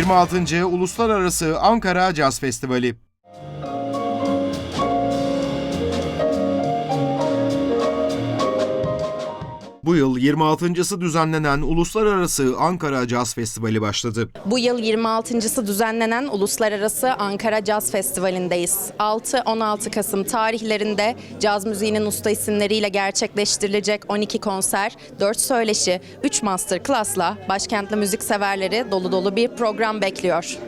26. Uluslararası Ankara Caz Festivali. Bu yıl 26.sı düzenlenen Uluslararası Ankara Caz Festivali başladı. Bu yıl 26.sı düzenlenen Uluslararası Ankara Caz Festivali'ndeyiz. 6-16 Kasım tarihlerinde caz müziğinin usta isimleriyle gerçekleştirilecek 12 konser, 4 söyleşi, 3 master class'la başkentli müzik severleri dolu dolu bir program bekliyor.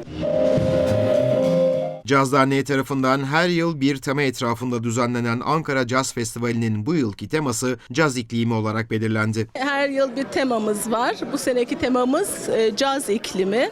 Caz Derneği tarafından her yıl bir tema etrafında düzenlenen Ankara Caz Festivali'nin bu yılki teması caz iklimi olarak belirlendi. Her yıl bir temamız var. Bu seneki temamız e, caz iklimi.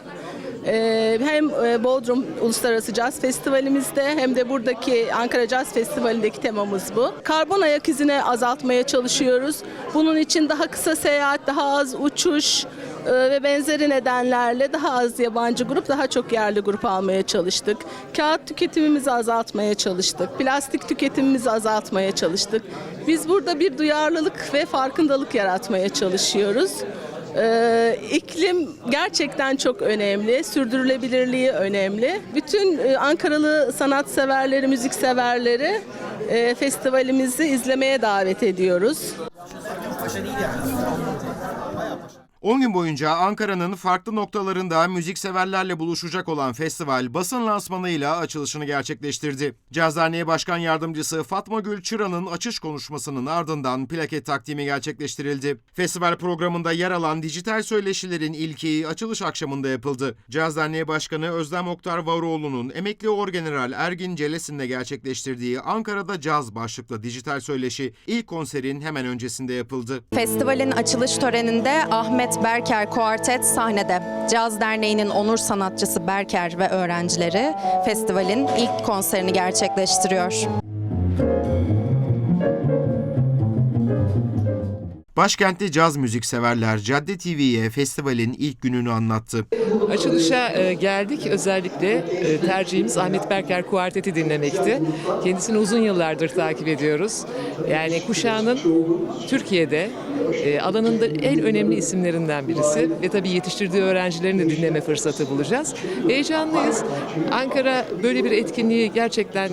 E, hem e, Bodrum Uluslararası Caz Festivalimizde hem de buradaki Ankara Caz Festivali'ndeki temamız bu. Karbon ayak izini azaltmaya çalışıyoruz. Bunun için daha kısa seyahat, daha az uçuş e, ve benzeri nedenlerle daha az yabancı grup, daha çok yerli grup almaya çalıştık. Kağıt tüketimimizi azaltmaya çalıştık. Plastik tüketimimizi azaltmaya çalıştık. Biz burada bir duyarlılık ve farkındalık yaratmaya çalışıyoruz. Ee, iklim gerçekten çok önemli, sürdürülebilirliği önemli. Bütün e, Ankaralı sanatseverleri, müzikseverleri e, festivalimizi izlemeye davet ediyoruz. 10 gün boyunca Ankara'nın farklı noktalarında müzikseverlerle buluşacak olan festival basın lansmanıyla açılışını gerçekleştirdi. Caz Derneği Başkan Yardımcısı Fatma Gül Çıra'nın açış konuşmasının ardından plaket takdimi gerçekleştirildi. Festival programında yer alan dijital söyleşilerin ilki açılış akşamında yapıldı. Caz Derneği Başkanı Özlem Oktar Varoğlu'nun emekli orgeneral Ergin Celesin'le gerçekleştirdiği Ankara'da Caz başlıklı dijital söyleşi ilk konserin hemen öncesinde yapıldı. Festivalin açılış töreninde Ahmet Berker Kuartet sahnede. Caz Derneği'nin onur sanatçısı Berker ve öğrencileri festivalin ilk konserini gerçekleştiriyor. Başkentte caz müzik severler Cadde TV'ye festivalin ilk gününü anlattı. Açılışa e, geldik. Özellikle e, tercihimiz Ahmet Berker Kuartet'i dinlemekti. Kendisini uzun yıllardır takip ediyoruz. Yani kuşağının Türkiye'de e, alanında en önemli isimlerinden birisi ve tabii yetiştirdiği öğrencilerini de dinleme fırsatı bulacağız. Heyecanlıyız. Ankara böyle bir etkinliği gerçekten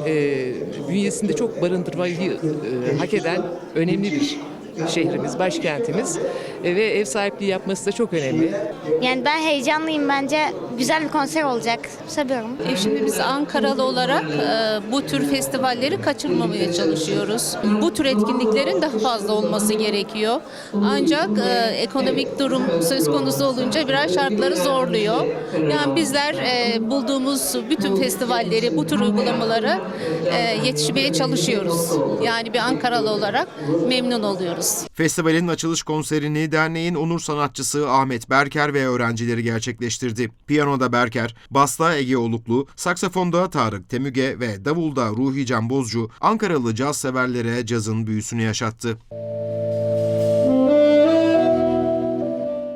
bünyesinde çok barındırmayı hak eden önemli bir şehrimiz, başkentimiz E, ve ev sahipliği yapması da çok önemli. Yani ben heyecanlıyım bence. Güzel bir konser olacak. Seviyorum. E Şimdi biz Ankaralı olarak e, bu tür festivalleri kaçırmamaya çalışıyoruz. Bu tür etkinliklerin daha fazla olması gerekiyor. Ancak e, ekonomik durum söz konusu olunca biraz şartları zorluyor. Yani bizler e, bulduğumuz bütün festivalleri, bu tür uygulamaları e, yetişmeye çalışıyoruz. Yani bir Ankaralı olarak memnun oluyoruz. Festivalin açılış konserini derneğin onur sanatçısı Ahmet Berker ve öğrencileri gerçekleştirdi. Piyanoda Berker, basta Ege Oluklu, saksafonda Tarık Temüge ve davulda Ruhi Can Bozcu Ankaralı caz severlere cazın büyüsünü yaşattı.